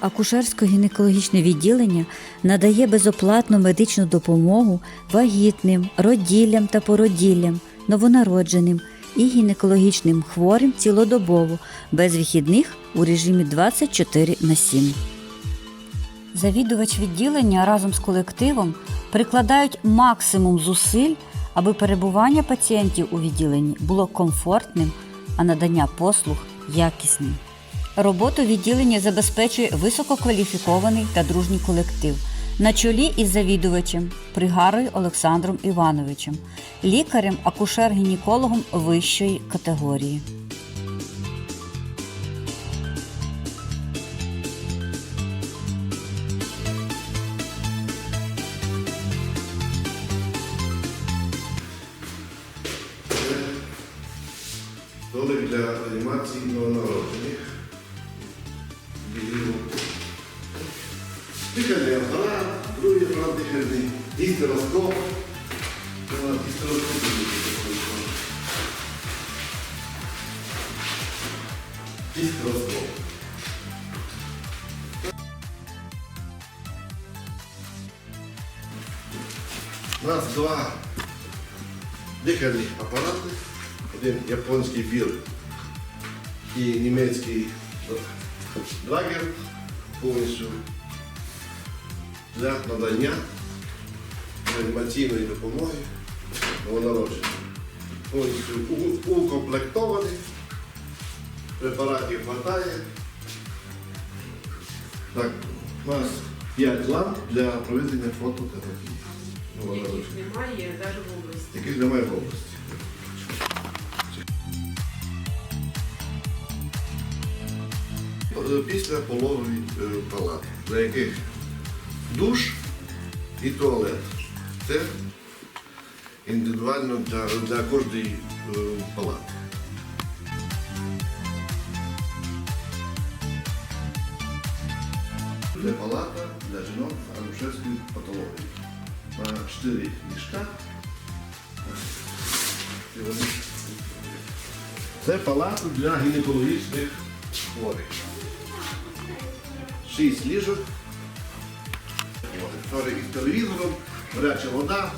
Акушерсько-гінекологічне відділення надає безоплатну медичну допомогу вагітним, роділлям та породіллям, новонародженим і гінекологічним хворим цілодобово, без вихідних у режимі 24 на 7. Завідувач відділення разом з колективом прикладають максимум зусиль, аби перебування пацієнтів у відділенні було комфортним, а надання послуг якісним. Роботу відділення забезпечує висококваліфікований та дружній колектив на чолі із завідувачем Пригарою Олександром Івановичем, лікарем, акушер-гінекологом вищої категорії. Столик для реанімації новонароджених. Біліво. Дихальний апарат, другий апарат дихальний, гістероскоп. Гістероскоп. Гістероскоп. У нас два дихальних апарати, один японський бір і німецький драгер повністю для надання реанімаційної допомоги новонародженим. Повністю укомплектований, препаратів вистачає. Так, у нас 5 ламп для проведення фототерапії. Яких немає навіть в області. яких немає в області. Після пологові е, палати, для яких душ і туалет. Це індивідуально для, для кожної е, палати. Це палата для жінок з акушерською патологією. На 4 ліжка. Це палата для гінекологічних хворих. Шість ліжок. Історія із телевізором, гаряча вода.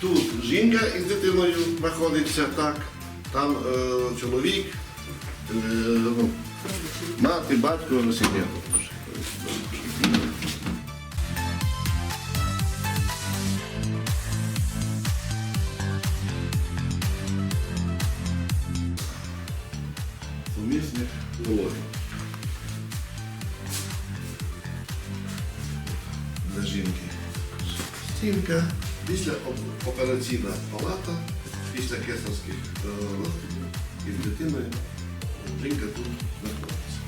Тут жінка із дитиною знаходиться так, там е, чоловік, е, ну, мати, батько сім'я. Сумісних. Для жінки. Стінка, після операційна палата, після кесарських е, розтинів із дитиною жінка тут знаходиться.